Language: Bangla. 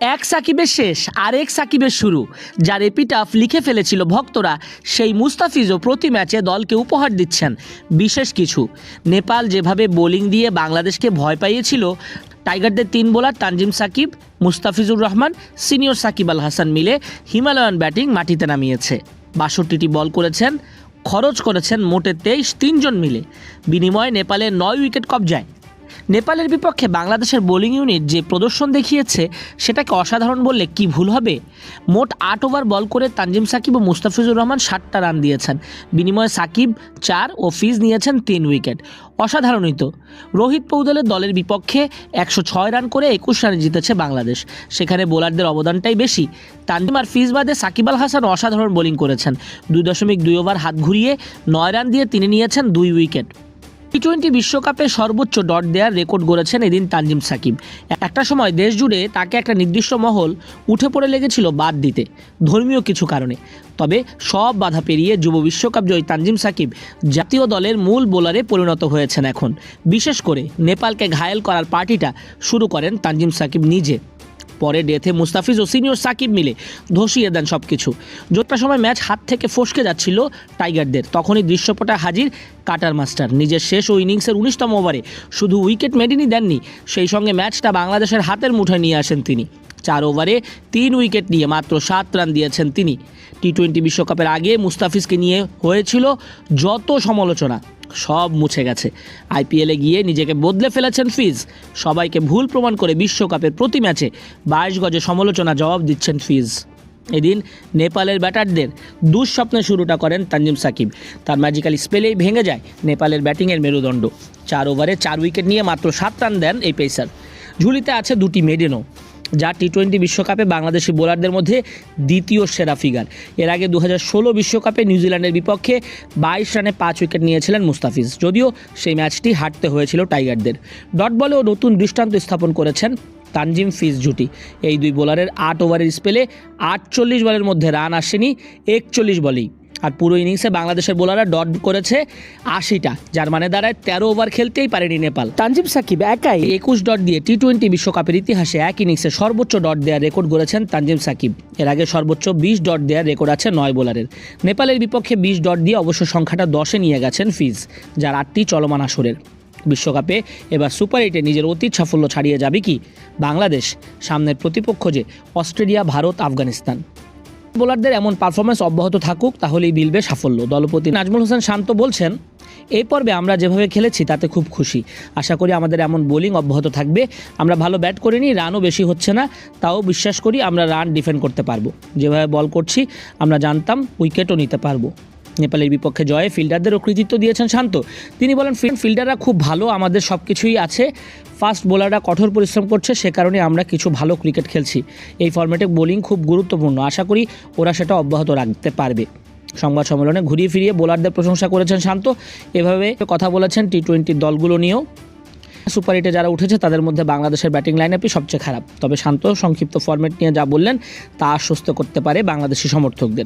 এক সাকিবের শেষ আর এক সাকিবের শুরু। যার এপিটাফ লিখে ফেলেছিল ভক্তরা, সেই মুস্তাফিজও প্রতি ম্যাচে দলকে উপহার দিচ্ছেন। বিশেষ কিছু, নেপাল যেভাবে বোলিং দিয়ে বাংলাদেশকে ভয় পাইয়েছিল, টাইগারদের তিন বোলার তানজিম সাকিব, মুস্তাফিজুর রহমান সিনিয়র সাকিব আল হাসান মিলে হিমালয়ান ব্যাটিং মাটিতে নামিয়েছে। বাষট্টিটি বল করেছেন, খরচ করেছেন মোটে তেইশ তিনজন মিলে। বিনিময়ে নেপালে নয় উইকেট কবজায়। নেপালের বিপক্ষে বাংলাদেশের বোলিং ইউনিট যে প্রদর্শন দেখিয়েছে, সেটাকে অসাধারণ বললে কি ভুল হবে? মোট আট ওভার বল করে তানজিম সাকিব ও মুস্তাফিজুর রহমান ষাটটা রান দিয়েছেন। বিনিময়ে সাকিব চার ও ফিজ নিয়েছেন তিন উইকেট। অসাধারণই তো। রোহিত পৌদলের দলের বিপক্ষে একশো ছয় রান করে একুশ রানে জিতেছে বাংলাদেশ। সেখানে বোলারদের অবদানটাই বেশি। তানজিম আর ফিজ বাদে সাকিব আল হাসান অসাধারণ বোলিং করেছেন। দুই দশমিক দুই ওভার হাত ঘুরিয়ে নয় রান দিয়ে তিনি নিয়েছেন দুই উইকেট। টি টোয়েন্টি বিশ্বকাপে সর্বোচ্চ ডট দেওয়ার রেকর্ড গড়েছেন এদিন তানজিম সাকিব। একটা সময় দেশ জুড়ে তাকে একটা নির্দিষ্ট মহল উঠে পড়ে লেগেছিল বাদ দিতে, ধর্মীয় কিছু কারণে। তবে সব বাধা পেরিয়ে যুব বিশ্বকাপ জয়ী তানজিম সাকিব জাতীয় দলের মূল বোলারে পরিণত হয়েছেন এখন। বিশেষ করে নেপালকে ঘায়েল করার পার্টিটা শুরু করেন তানজিম সাকিব নিজে। পরে ডেথে মুস্তাফিজ ও সিনিয়র সাকিব মিলে ধসিয়ে দেন সব কিছু যতটা সময় ম্যাচ হাত থেকে ফসকে যাচ্ছিল টাইগারদের, তখনই দৃশ্যপটা হাজির কাটার মাস্টার। নিজের শেষ ও ইনিংসের উনিশতম ওভারে শুধু উইকেট মেডেনই দেননি, সেই সঙ্গে ম্যাচটা বাংলাদেশের হাতের মুঠোয় নিয়ে আসেন তিনি। চার ওভারে তিন উইকেট নিয়ে মাত্র সাত রান দিয়েছেন তিনি। টি টোয়েন্টি বিশ্বকাপের আগে মুস্তাফিজকে নিয়ে হয়েছিল যত সমালোচনা, সব মুছে গেছে। আইপিএলে গিয়ে নিজেকে বদলে ফেলেছেন ফিজ। সবাইকে ভুল প্রমাণ করে বিশ্বকাপের প্রতি ম্যাচে বাইশ গজে সমালোচনা জবাব দিচ্ছেন ফিজ। এদিন নেপালের ব্যাটারদের দুঃস্বপ্নে শুরুটা করেন তানজিম সাকিব। তার ম্যাজিক্যাল স্পেলেই ভেঙে যায় নেপালের ব্যাটিংয়ের মেরুদণ্ড। চার ওভারে চার উইকেট নিয়ে মাত্র সাত রান দেন এই পেসার। ঝুলিতে আছে দুটি মেডেনও যা টি টোয়েন্টি বিশ্বকাপে বাংলাদেশি বোলারদের মধ্যে দ্বিতীয় সেরা ফিগার এর আগে দু বিশ্বকাপে নিউজিল্যান্ডের বিপক্ষে বাইশ রানে পাঁচ উইকেট নিয়েছিলেন মুস্তাফিজ। যদিও সেই ম্যাচটি হারতে হয়েছিল টাইগারদের। ডট বলেও নতুন দৃষ্টান্ত স্থাপন করেছেন তানজিম ফিজ জুটি। এই দুই বোলারের আট ওভারের স্পেলে আটচল্লিশ বলের মধ্যে রান আসেনি, একচল্লিশ বলেই। আর পুরো ইনিংসে বাংলাদেশের বোলাররা ডট করেছে আশিটা যার মানে দাঁড়ায় তেরো ওভার খেলতেই পারেনি নেপাল। তানজিম সাকিব একাই। একুশ ডট দিয়ে টি টোয়েন্টি বিশ্বকাপের ইতিহাসে এক ইনিংসে সর্বোচ্চ ডট দেওয়ার রেকর্ড গড়েছেন তানজিম সাকিব। এর আগে সর্বোচ্চ বিশ ডট দেওয়ার রেকর্ড আছে নয় বোলারের। নেপালের বিপক্ষে বিশ ডট দিয়ে অবশ্য সংখ্যাটা দশে নিয়ে গেছেন ফিজ যার আটটি চলমান আসরের। বিশ্বকাপে এবার সুপার এইটে নিজের অতীত সাফল্য ছাড়িয়ে যাবে কি? বাংলাদেশ সামনের প্রতিপক্ষ যে অস্ট্রেলিয়া ভারত আফগানিস্তান। বোলারদের এমন পারফরমেন্স অব্যাহত থাকুক, তাহলেই মিলবে সাফল্য। দলপতি নাজমুল হোসেন শান্ত বলছেন, এই পর্বে আমরা যেভাবে খেলেছি, তাতে খুব খুশি। আশা করি আমাদের এমন বোলিং অব্যাহত থাকবে। আমরা ভালো ব্যাট করিনি রানও বেশি হচ্ছে না। তাও বিশ্বাস করি আমরা রান ডিফেন্ড করতে পারব। যেভাবে বল করছি, আমরা জানতাম উইকেটও নিতে পারব। নেপালের বিপক্ষে জয়ে ফিল্ডারদেরও কৃতিত্ব দিয়েছেন শান্ত। তিনি বলেন ফিল্ড ফিল্ডাররা খুব ভালো, আমাদের সব কিছুই আছে। ফাস্ট বোলাররা কঠোর পরিশ্রম করছে, সে কারণে আমরা কিছু ভালো ক্রিকেট খেলছি। এই ফর্মেটে বোলিং খুব গুরুত্বপূর্ণ। আশা করি ওরা সেটা অব্যাহত রাখতে পারবে। সংবাদ সম্মেলনে ঘুরিয়ে ফিরিয়ে বোলারদের প্রশংসা করেছেন শান্ত। এভাবে কথা বলেছেন টি টোয়েন্টির দলগুলো নিয়েও। সুপার এইটে যারা উঠেছে, তাদের মধ্যে বাংলাদেশের ব্যাটিং লাইন আপই সবচেয়ে খারাপ। তবে শান্ত সংক্ষিপ্ত ফরম্যাট নিয়ে যা বললেন, তা আশ্বস্ত করতে পারে বাংলাদেশি সমর্থকদের।